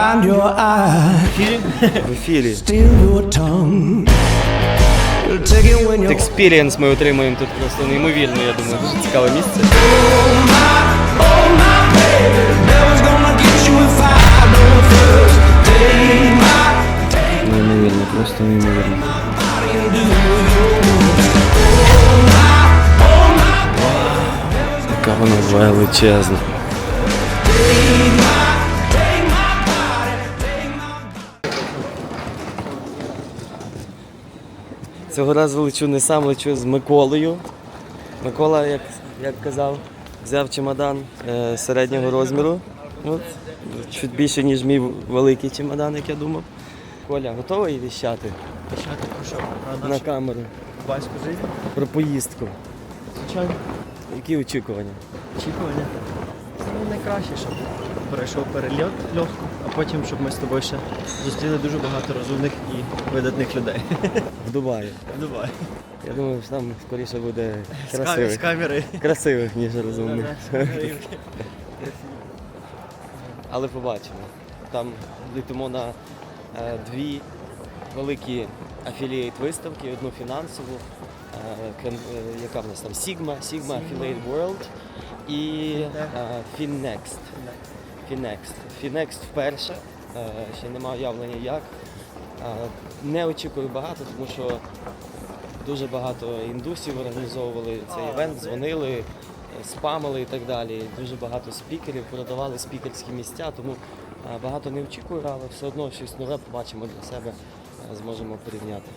Find your eye, В ефірі. steal your tongue. Take it when you're Експірієнс ми отримуємо тут просто неймовірно, я думаю, дуже цікаве місце. Never's gonna get you if I don't first. Take my Неймовірно, просто неймовірно. Яка вона величезна. Цього разу лечу не сам, лечу з Миколою. Микола, як, як казав, взяв чемодан е, середнього розміру. От, чуть більше, ніж мій великий чемодан, як я думав. Коля, готовий віщати Почати про що? Про на камеру? батьку життя? Про поїздку. Звичайно, Які очікування? очікування. Саме найкраще, щоб пройшов перельот легко, а потім, щоб ми з тобою ще зустріли дуже багато розумних і видатних людей. В Дубаї. Давай. Я думаю, що там скоріше буде З з красивих. камери. Красивих, ніж розумних. Але побачимо. Там летимо на е, дві великі афілієт виставки, одну фінансову, е, кон- е, яка в нас там Sigma, Sigma Affiliate World і е, FinNext. FinNext. FinNext вперше, е, ще немає уявлення як. Не очікую багато, тому що дуже багато індусів організовували цей івент, дзвонили, спамили і так далі. Дуже багато спікерів продавали спікерські місця, тому багато не очікую, але все одно щось нове побачимо для себе, е, зможемо порівняти.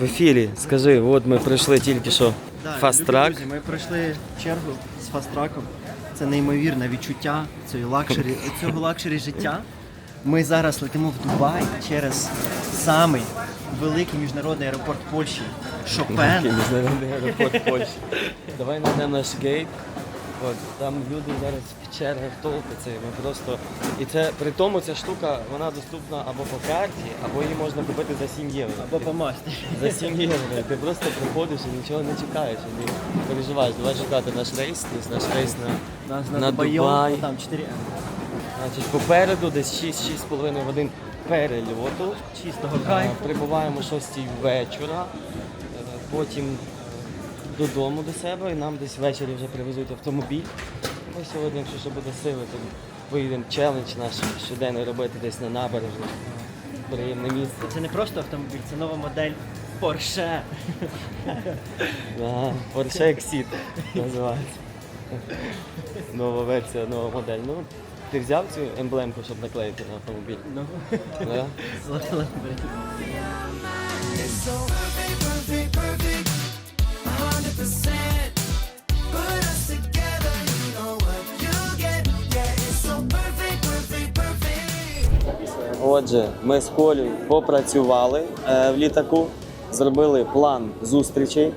В ефірі, скажи, от ми пройшли тільки що фаст-трак. друзі, Ми пройшли чергу з фаст-траком. Це неймовірне відчуття цієї лакшері, цього лакшері життя. Ми зараз летимо в Дубай через самий великий міжнародний аеропорт Польщі Шопен. Міжнародний аеропорт Польщі. Давай знайдемо наш гейт. От, там люди зараз в чергах толпяться, і ми просто. І це при тому ця штука вона доступна або по карті, або її можна купити за 7 євро. Або по масті. За 7 євро. Ти просто приходиш і нічого не чекаєш. І не переживаєш. Давай шукати наш рейс, тобто наш рейс на, Нас на на Дубай, Дубай. там 4 М. Значить, попереду десь 6-6,5 годин перельоту. Чистого Е, кайфу. Прибуваємо о 6 вечора, е, потім е, додому до себе, і нам десь ввечері вже привезуть автомобіль. Ми сьогодні, якщо ще буде сили, то виїдемо челендж наш щоденний робити десь на набережні. Приємне місце. Це не просто автомобіль, це нова модель Porsche. Ага, Porsche Exit називається. Нова версія, нова модель. Ну, ти взяв цю емблемку, щоб наклеїти на автомобіль? Ну, Да? золота Put us together, you know what you get. Yeah, it's so perfect, perfect, perfect. Отже, ми з Колею попрацювали е, в літаку, зробили план зустрічей,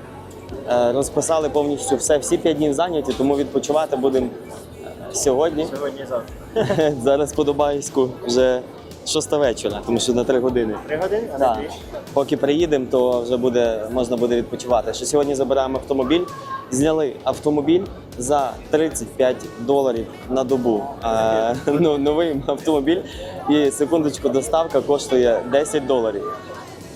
е, розписали повністю все, всі п'ять днів зайняті, тому відпочивати будемо сьогодні. Сьогодні завтра. Зараз по Дубайську вже шоста вечора, тому що на три години. Три години, а не дві. Поки приїдемо, то вже буде можна буде відпочивати. Що сьогодні забираємо автомобіль. Зняли автомобіль за 35 доларів на добу. Е, ну, новий автомобіль. І секундочку, доставка коштує 10 доларів.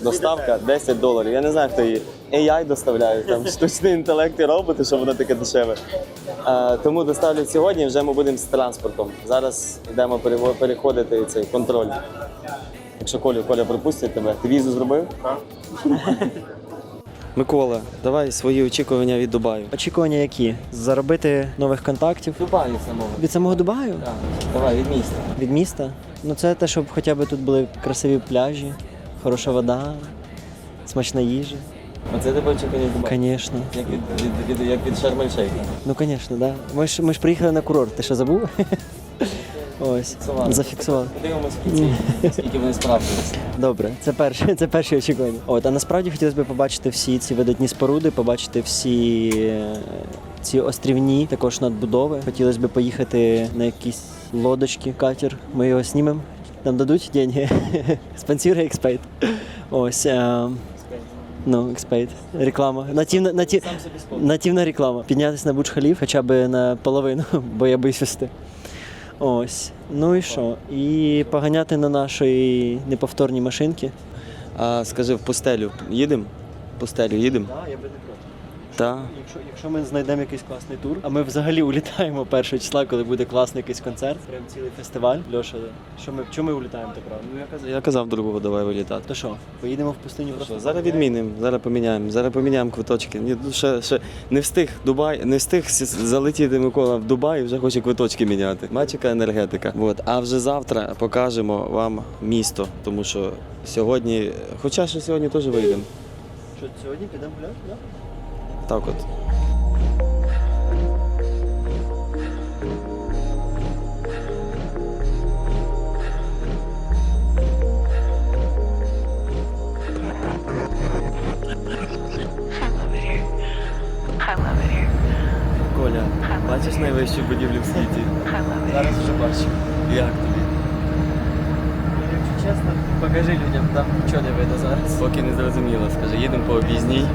Доставка 10 доларів. Я не знаю, хто її. AI доставляє, там штучний інтелект і роботи, що воно таке дешеве. Е, тому доставлять сьогодні, вже ми будемо з транспортом. Зараз йдемо переходити цей контроль. Якщо Коля, Коля пропустить тебе, ти візу зробив? Так. Микола, давай свої очікування від Дубаю. Очікування які? Заробити нових контактів. Дубаю самого. Від самого Дубаю? Так. Давай від міста. Від міста? Ну це те, щоб хоча б тут були красиві пляжі, хороша вода, смачна їжа. Оце тебе очікування від Звісно. Як від, від, від, як від Шарм-Ель-Шейха. Ну, звісно, да. Ми ж, ми ж приїхали на курорт, ти що забув? Ось, Зафіксували. в кінці, скільки вони справдилися. Добре, це перше, це перші очікування. От, а насправді хотілося б побачити всі ці видатні споруди, побачити всі е, ці острівні також надбудови. Хотілося б поїхати на якісь лодочки, катер. Ми його знімемо. Нам дадуть деньги. Спонсори Експейт. Ось. Е, ну, Експейт. Реклама. Нативна, наті, нативна реклама. Піднятися на Бурдж Халіф хоча б на половину, бо я боюсь вести. Ось. Ну і що? І поганяти на нашій неповторній машинці. А скажи, в пустелю їдемо? В пустелю їдемо? Так, я би не Так. Якщо, якщо ми знайдемо якийсь класний тур, а ми взагалі улітаємо першого числа, коли буде класний якийсь концерт, прям цілий фестиваль. Льоша, що ми, чому ми улітаємо так рано? Ну я казав. Я казав другого, давай вилітати. То що, поїдемо в пустиню Що, просто? зараз відмінимо, зараз поміняємо, зараз поміняємо квиточки. Ні, ну, ще, ще не встиг Дубай, не встиг залетіти Микола в Дубай і вже хоче квиточки міняти. Бачика енергетика. От. А вже завтра покажемо вам місто, тому що сьогодні, хоча що сьогодні теж вийдемо. Що, сьогодні підемо гуляти? Да? Так от. I love it here. Коля, бачиш найвищу будівлю в світі? I love it Зараз вже бачу. Як тобі? Якщо чесно, покажи людям, там нічого не видно зараз. Поки не зрозуміло, скажи, їдемо по об'їзній.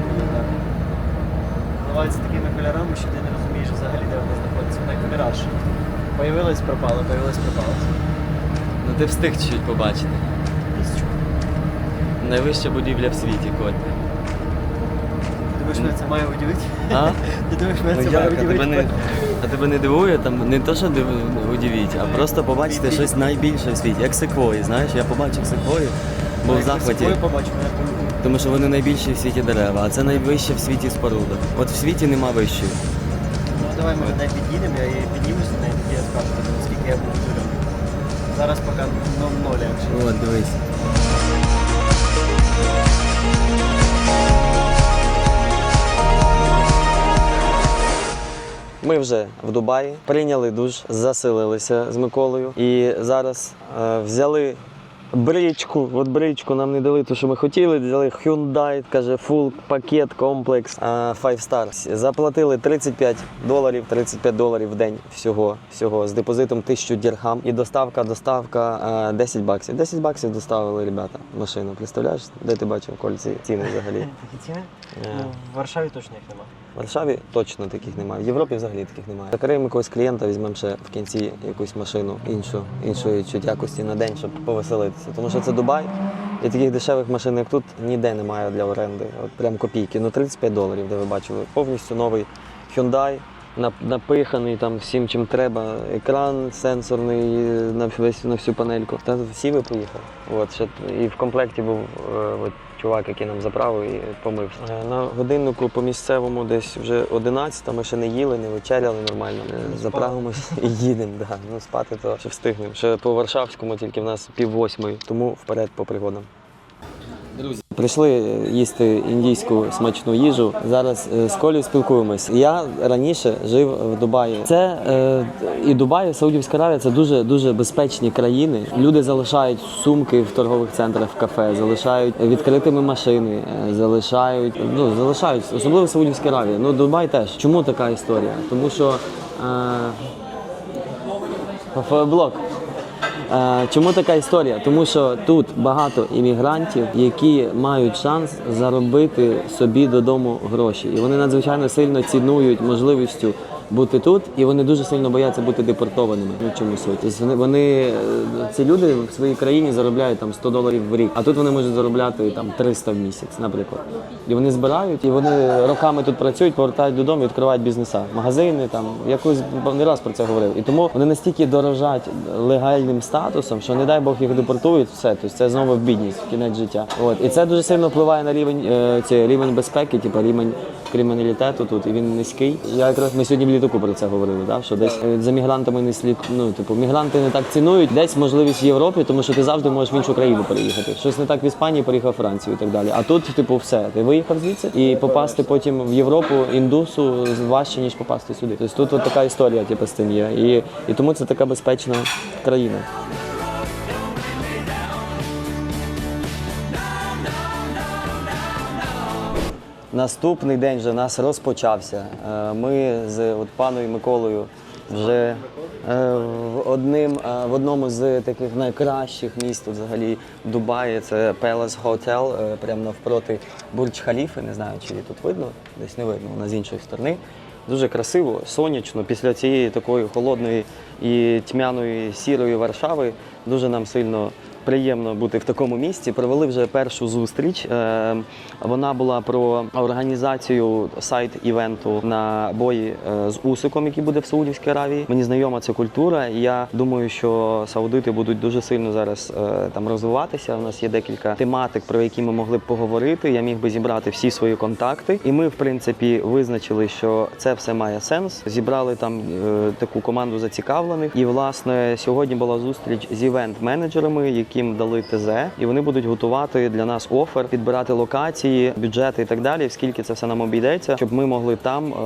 Бувається такими кольорами, що ти не розумієш взагалі, де вона знаходиться. Вона як міраж. Появилась, пропала, появилась, пропала. Ну ти встиг чуть побачити. Місячку. Найвища будівля в світі, Коль. Ти думаєш, мене це має удивити? А? Ти думаєш, мене Ну це має а тебе, не, удивити? а тебе не дивує, там не то, що див, удивіть, а просто побачити щось найбільше в світі, як секвої. Знаєш, я побачив секвої, був в захваті, Я побачу, мене полюбить. Тому що вони найбільші в світі дерева, а це найвища в світі споруда. От в світі нема вищої. Ну давай ми до неї під'їдемо, я її неї, тоді я скажу, наскільки я буду зелений. Зараз поки ну, ноль, якщо. От, дивись. Ми вже в Дубаї прийняли душ, заселилися з Миколою і зараз е, взяли бричку. От бричку нам не дали, те, що ми хотіли. Взяли Hyundai, каже, full пакет, комплекс е, 5 Star. Заплатили 35 доларів, 35 доларів в день всього, всього з депозитом 1000 дірхам. І доставка, доставка е, 10 баксів. 10 баксів доставили ребята машину. Представляєш, де ти бачив кольці ціни взагалі? Такі ціни? Е. Ну, в Варшаві точно їх нема. В Варшаві точно таких немає. В Європі взагалі таких немає. Закриємо якогось клієнта, візьмемо ще в кінці якусь машину іншу, іншої чуть якості на день, щоб повеселитися. Тому що це Дубай, і таких дешевих машин, як тут, ніде немає для оренди. От прям копійки. Ну 35 доларів, де ви бачили. Повністю новий Hyundai. Напиханий там всім, чим треба. Екран сенсорний на весь на всю панельку. Та всі ви поїхали. От ще і в комплекті був е, от, чувак, який нам заправив і помився. Е, На годиннику по місцевому десь вже 11, ми ще не їли, не вечеряли нормально. Е, Заправимось і їдемо. Да. Ну спати то ще встигнемо. Ще по Варшавському тільки в нас пів восьмої, тому вперед по пригодам. Друзі, прийшли їсти індійську смачну їжу. Зараз е, з Колею спілкуємось. Я раніше жив в Дубаї. Це е, і Дубай, і Саудівська Аравія це дуже дуже безпечні країни. Люди залишають сумки в торгових центрах, в кафе, залишають відкритими машини, е, залишають ну залишають, особливо Саудівська Аравія. Ну Дубай теж. Чому така історія? Тому що е, блок. Чому така історія? Тому що тут багато іммігрантів, які мають шанс заробити собі додому гроші, і вони надзвичайно сильно цінують можливістю бути тут, і вони дуже сильно бояться бути депортованими. Ну чому суть? Тобто вони, вони е, ці люди в своїй країні заробляють там 100 доларів в рік, а тут вони можуть заробляти там 300 в місяць, наприклад. І вони збирають, і вони роками тут працюють, повертають додому і відкривають бізнеса, магазини там. Я колись не раз про це говорив. І тому вони настільки дорожать легальним статусом, що не дай Бог їх депортують, все, тобто це знову в бідність, в кінець життя. От і це дуже сильно впливає на рівень е, цей рівень безпеки, типу рівень криміналітету тут, і він низький. Я якраз ми сьогодні в літаку про це говорили, да? що десь е, за мігрантами не слід. Ну, типу, мігранти не так цінують, десь можливість в Європі, тому що ти завжди можеш в іншу країну переїхати. Щось не так в Іспанії, переїхав Францію і так далі. А тут, типу, все. Ти виїхав звідси і попасти потім в Європу індусу важче, ніж попасти сюди. Тобто тут от така історія, типу, з цим є. І, і тому це така безпечна країна. Наступний день вже у нас розпочався. Е, Ми з от паною Миколою вже е, в одним е, в одному з таких найкращих міст взагалі Дубаї. Це Palace Hotel, прямо навпроти Бурдж Халіфи. Не знаю, чи тут видно, десь не видно, вона з іншої сторони. дуже красиво, сонячно. Після цієї такої холодної і тьмяної сірої Варшави дуже нам сильно. Приємно бути в такому місці. Провели вже першу зустріч. Е, Вона була про організацію сайт-івенту на бої е, з Усиком, який буде в Саудівській Аравії. Мені знайома ця культура, і я думаю, що саудити будуть дуже сильно зараз е, там розвиватися. У нас є декілька тематик, про які ми могли б поговорити. Я міг би зібрати всі свої контакти, і ми, в принципі, визначили, що це все має сенс. Зібрали там таку команду зацікавлених. І власне сьогодні була зустріч з івент-менеджерами, яким дали ТЗ, і вони будуть готувати для нас офер, підбирати локації, бюджети і так далі. Скільки це все нам обійдеться, щоб ми могли там е,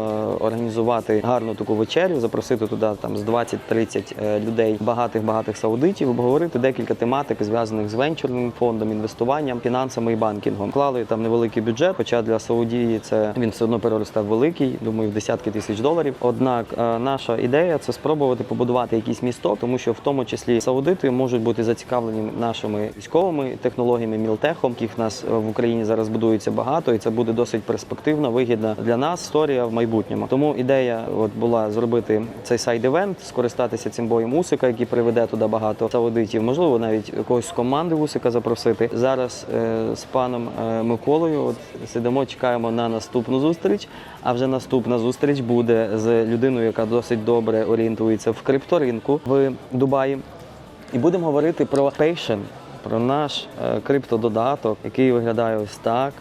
організувати гарну таку вечерю, запросити туди там з 20-30 е, людей, багатих багатих саудитів, обговорити декілька тематик, зв'язаних з венчурним фондом, інвестуванням, фінансами і банкінгом. Клали там невеликий бюджет, хоча для Саудії це він все одно переросте великий, думаю, в десятки тисяч доларів. Однак е, наша ідея це спробувати побудувати якийсь місток, тому що в тому числі саудити можуть бути зацікавлені нашими військовими технологіями, мілтехом, яких в нас е, в Україні зараз будується багато, і це буде досить перспективно, вигідна для нас історія в майбутньому. Тому ідея от була зробити цей сайд-івент, скористатися цим боєм Усика, який приведе туди багато саудитів. Можливо, навіть когось з команди Усика запросити. Зараз е, з паном е, Миколою от сидимо, чекаємо на наступну зустріч. А вже наступна зустріч буде з людиною, яка досить добре орієнтується в крипторинку в Дубаї. І будемо говорити про Patient, про наш е, криптододаток, який виглядає ось так.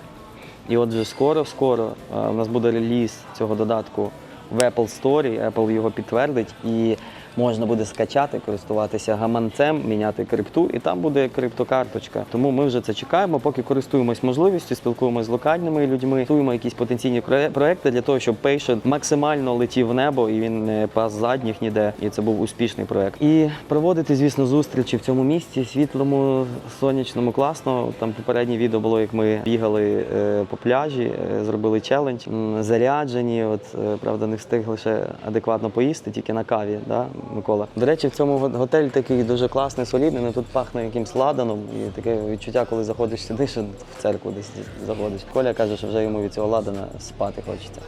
І отже, скоро-скоро е, у нас буде реліз цього додатку в Apple Store, Apple його підтвердить, і можна буде скачати, користуватися гаманцем, міняти крипту, і там буде криптокарточка. Тому ми вже це чекаємо, поки користуємось можливістю, спілкуємося з локальними людьми, готуємо якісь потенційні проекти для того, щоб Patient максимально летів в небо і він не пас задніх ніде. І це був успішний проект. І проводити, звісно, зустрічі в цьому місці, світлому, сонячному, класно. Там попереднє відео було, як ми бігали е, по пляжі, е, зробили челендж, заряджені. От е, правда, не встигли ще адекватно поїсти, тільки на каві. Да, Микола? До речі, в цьому готель такий дуже класний, солідний. але Тут пахне якимсь ладаном. І таке відчуття, коли заходиш сюди, що в церкву десь заходиш. Коля каже, що вже йому від цього ладана спати хочеться.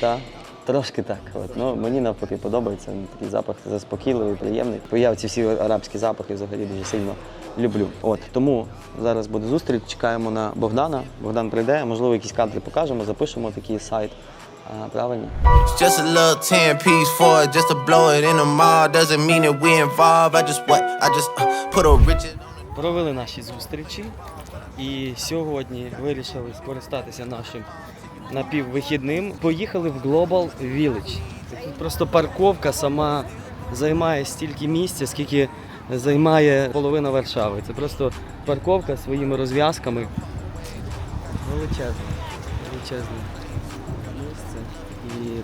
Так, трошки так. От. Ну, мені навпаки подобається. Такий запах заспокійливий, приємний. Я ці всі арабські запахи взагалі дуже сильно люблю. От тому зараз буде зустріч. Чекаємо на Богдана. Богдан прийде, можливо, якісь кадри покажемо, запишемо такий сайт. А, правильно? Just a little 10 piece for it, just to blow it in the mall. Doesn't mean that we involved. I just what? I just uh, put a Richard Провели наші зустрічі і сьогодні вирішили скористатися нашим напіввихідним. Поїхали в Global Village. Тут просто парковка сама займає стільки місця, скільки займає половина Варшави. Це просто парковка своїми розв'язками. Місце. І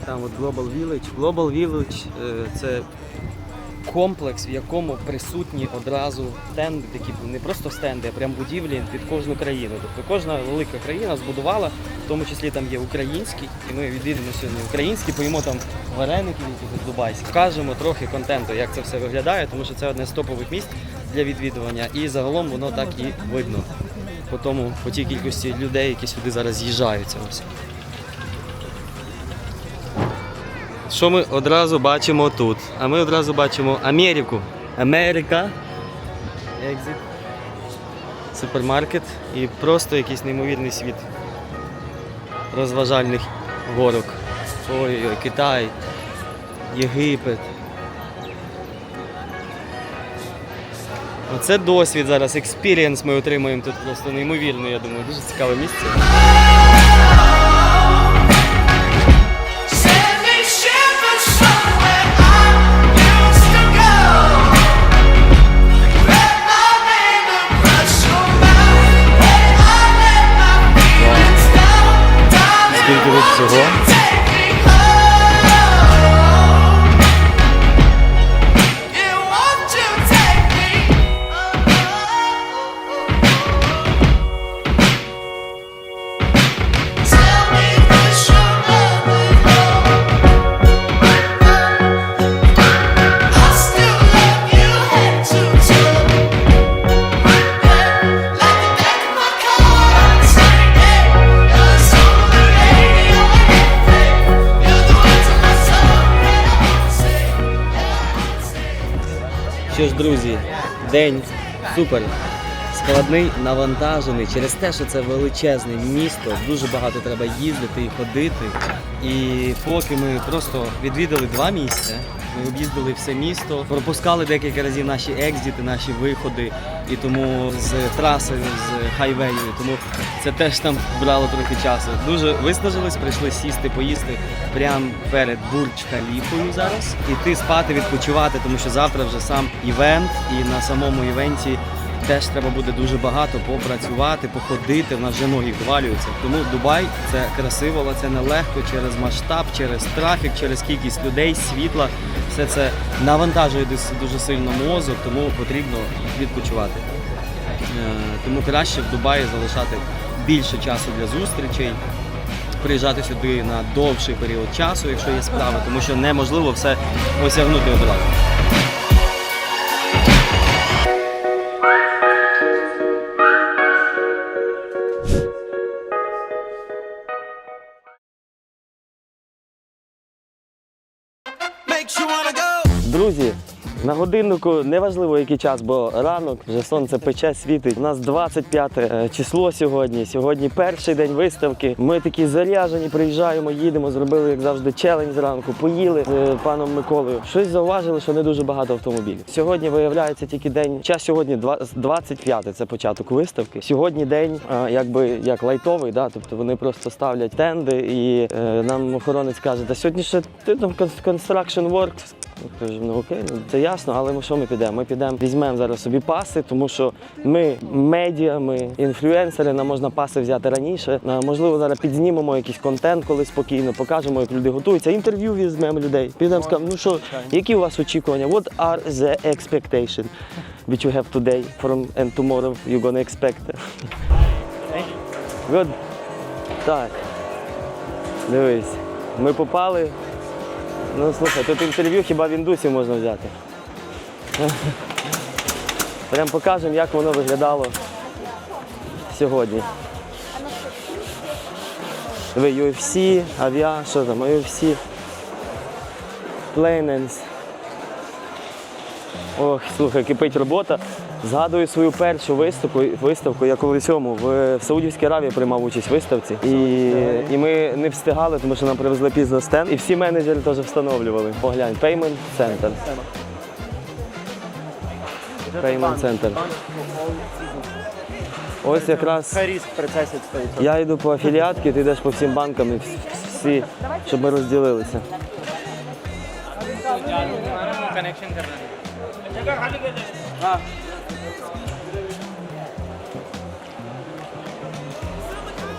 там от Global Village. Global Village е, це комплекс, в якому присутні одразу стенди, такі не просто стенди, а прям будівлі під кожну країну. Тобто кожна велика країна збудувала, в тому числі там є український, і ми відвідимо сьогодні український, поїмо там вареників якихось дубайських. Покажемо трохи контенту, як це все виглядає, тому що це одне з топових місць для відвідування. І загалом воно так і видно. По тому, по тій кількості людей, які сюди зараз з'їжджаються. Ось. Що ми одразу бачимо тут? А ми одразу бачимо Америку. Америка. Екзит. Супермаркет і просто якийсь неймовірний світ розважальних горок. Ой-ой, Китай, Єгипет. Оце досвід зараз, експірієнс ми отримуємо тут просто неймовірно, я думаю, дуже цікаве місце. День супер складний, навантажений через те, що це величезне місто, дуже багато треба їздити і ходити. І поки ми просто відвідали два місця, ми об'їздили все місто, пропускали декілька разів наші екзити, наші виходи, і тому з траси, з хайвею, тому це теж там брало трохи часу. Дуже виснажились, прийшли сісти, поїсти прямо перед Бурдж Халіфою зараз. Іти спати, відпочивати, тому що завтра вже сам івент, і на самому івенті теж треба буде дуже багато попрацювати, походити. В нас вже ноги ввалюються. Тому Дубай це красиво, але це нелегко через масштаб, через трафік, через кількість людей, світла. Все це навантажує дуже сильно мозок, тому потрібно відпочивати. Е, Тому краще в Дубаї залишати більше часу для зустрічей. Приїжджати сюди на довший період часу, якщо є справи, тому що неможливо все осягнути одразу. Годиннику неважливо який час, бо ранок вже сонце пече, світить. У нас 25 е, число сьогодні. Сьогодні перший день виставки. Ми такі заряжені, приїжджаємо, їдемо, зробили, як завжди, челендж зранку, поїли з е, паном Миколою. Щось зауважили, що не дуже багато автомобілів. Сьогодні виявляється тільки день. Час сьогодні два- 25, це початок виставки. Сьогодні день, якби як лайтовий, да, тобто вони просто ставлять тенди, і е, нам охоронець каже, та сьогодні ще ти там construction works. Ми Кажемо, ну окей, ну це ясно, але ми що ми підемо? Ми підемо, візьмемо зараз собі паси, тому що ми медіа, ми інфлюенсери, нам можна паси взяти раніше. Можливо, зараз підзнімемо якийсь контент, коли спокійно покажемо, як люди готуються. Інтерв'ю візьмемо людей. Підемо скажемо, ну що, які у вас очікування? What are the expectation which you have today from and tomorrow you gonna expect? Good. Так. Дивись, ми попали. Ну слухай, тут інтерв'ю хіба в індусі можна взяти. Прям покажемо, як воно виглядало сьогодні. Ви UFC, авіа, що там, UFC, Planens. Ох, слухай, кипить робота. Згадую свою першу виставку, виставку я коли цьому в, Саудівській Аравії приймав участь в виставці. І, і ми не встигали, тому що нам привезли пізно стенд. І всі менеджери теж встановлювали. Поглянь, Payment Center. Payment Center. Ось якраз я йду по афіліатки, ти йдеш по всім банкам і всі, щоб ми розділилися.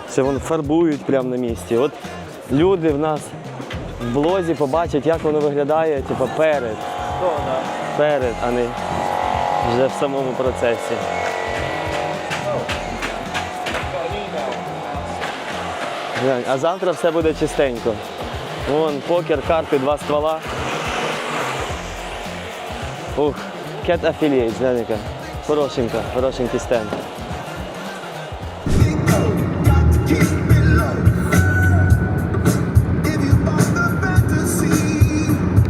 Це вони фарбують прямо на місці. От люди в нас в блозі побачать, як воно виглядає, типу перед. Перед, а не вже в самому процесі. Глянь, а завтра все буде чистенько. Вон покер, карти, два ствола. Ух, Affiliate, глянь яка. Хорошенька, хорошенький стенд.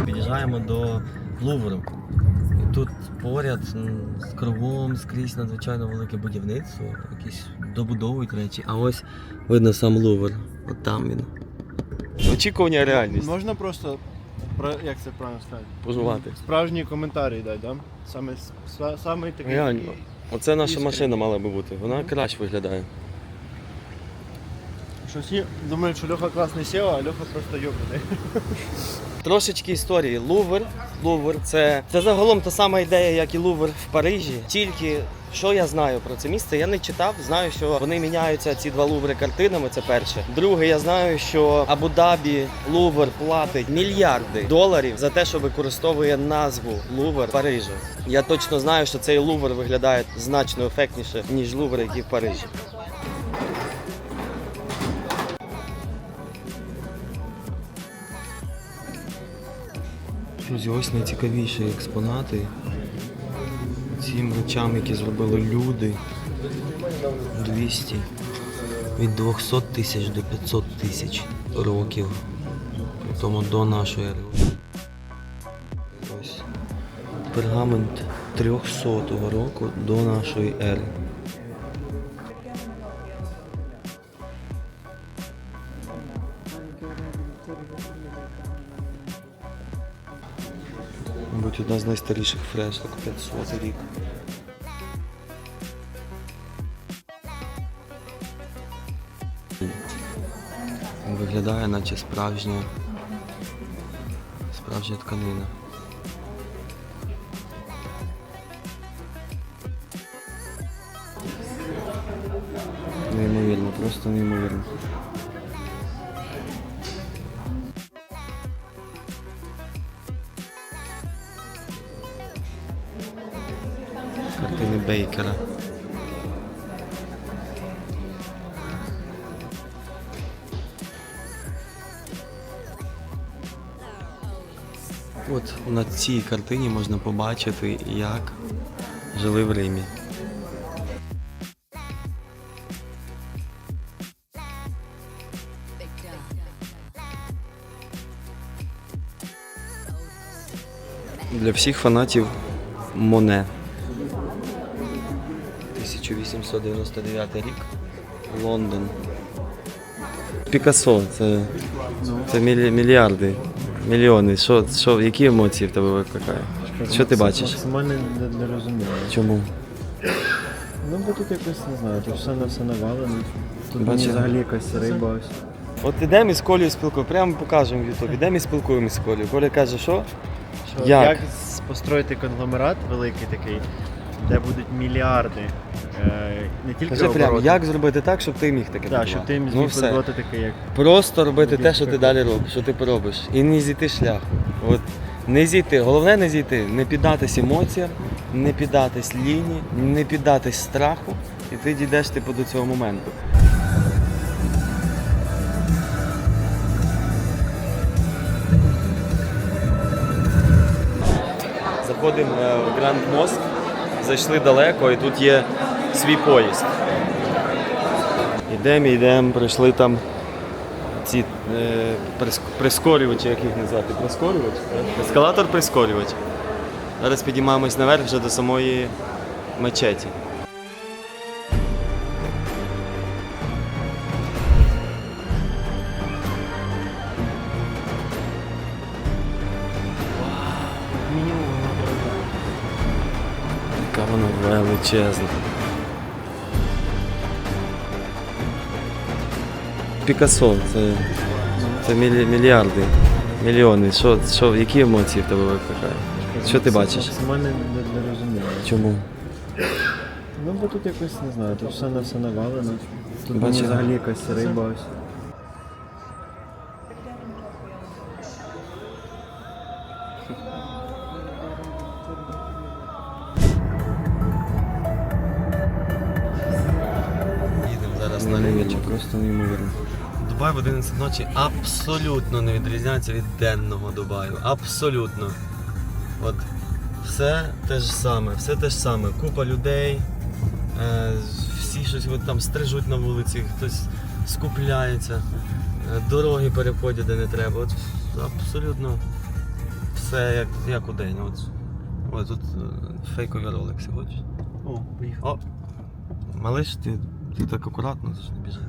Під'їжджаємо до Лувру. І тут поряд з кругом скрізь надзвичайно велике будівництво, якісь добудовують речі. А ось видно сам Лувр. От там він. Очікування реальність. Можна просто про як це правильно сказати? Пожувати. Справжні коментарі дай, да? Саме саме са- такий. Реально. Оце наша машина мала би бути. Вона краще виглядає. Що всі думають, що Льоха класний сео, а Льоха просто йобаний. Трошечки історії. Лувр. Лувр це, це загалом та сама ідея, як і Лувр в Парижі. Тільки що я знаю про це місце, я не читав. Знаю, що вони міняються ці два луври картинами. Це перше. Друге, я знаю, що Абу-Дабі Лувр платить мільярди доларів за те, що використовує назву Лувр Парижа. Я точно знаю, що цей Лувр виглядає значно ефектніше, ніж Лувр, який в Парижі. Друзі, ось найцікавіші експонати. Цим речам, які зробили люди. 200. Від 200 тисяч до 500 тисяч років. Тому до нашої ери. Ось. Пергамент 300 року до нашої ери. Мабуть, одна з найстаріших фресок 500 рік. Виглядає, наче справжня, справжня тканина. Неймовірно, просто неймовірно. Бейкера. От на цій картині можна побачити, як жили в Римі. Для всіх фанатів Моне. 1899 рік. Лондон. Пікассо, це, це мільярди, мільйони. Що, що, які емоції в тебе викликає? Що ти бачиш? Максимальне нерозуміння. Чому? Ну, бо тут якось не знаю, тут все на все навалено. Тут мені Бачиш? взагалі якась риба ось. От ідемо із Колею спілкуємо, прямо покажемо в Ютубі. Ідемо і спілкуємося з Колею. Коля каже, що? Що, Як? як построїти конгломерат великий такий, де будуть мільярди, е, не тільки Кажи прямо, як зробити так, щоб ти міг таке Так, щоб ти ну, зміг все. такий, як Просто робити те, що ти далі робиш, що ти поробиш. І не зійти шлях. От не зійти. Головне не зійти, не піддатись емоціям, не піддатись лінії, не піддатись страху, і ти дійдеш типу до цього моменту. Заходимо е, в Гранд Мост, зайшли далеко, і тут є свій поїзд. Йдемо, йдемо, прийшли там ці е, прискорювачі, як їх назвати? Прискорювач? Ескалатор прискорювач. Зараз підіймаємось наверх вже до самої мечеті. Величезна. Пікассо, це, це мільярди, мільйони. Що, що, які емоції в тебе викликає? Що ти бачиш? Максимальне не- нерозуміння. Чому? Ну, бо тут якось не знаю, тут все на все навалено. Тут мені взагалі якась риба ось. На риночок. Просто неймовірно. Дубай в 11 ночі абсолютно не відрізняється від денного Дубаю. Абсолютно. От все те ж саме, все те ж саме. Купа людей, е, всі щось от там стрижуть на вулиці, хтось скупляється, е, дороги переходять де не треба. От абсолютно все як, як у день. От, от тут е, фейкові ролекси, хочеш? О, поїхав. О, малиш, ти, ти так ж не біжи.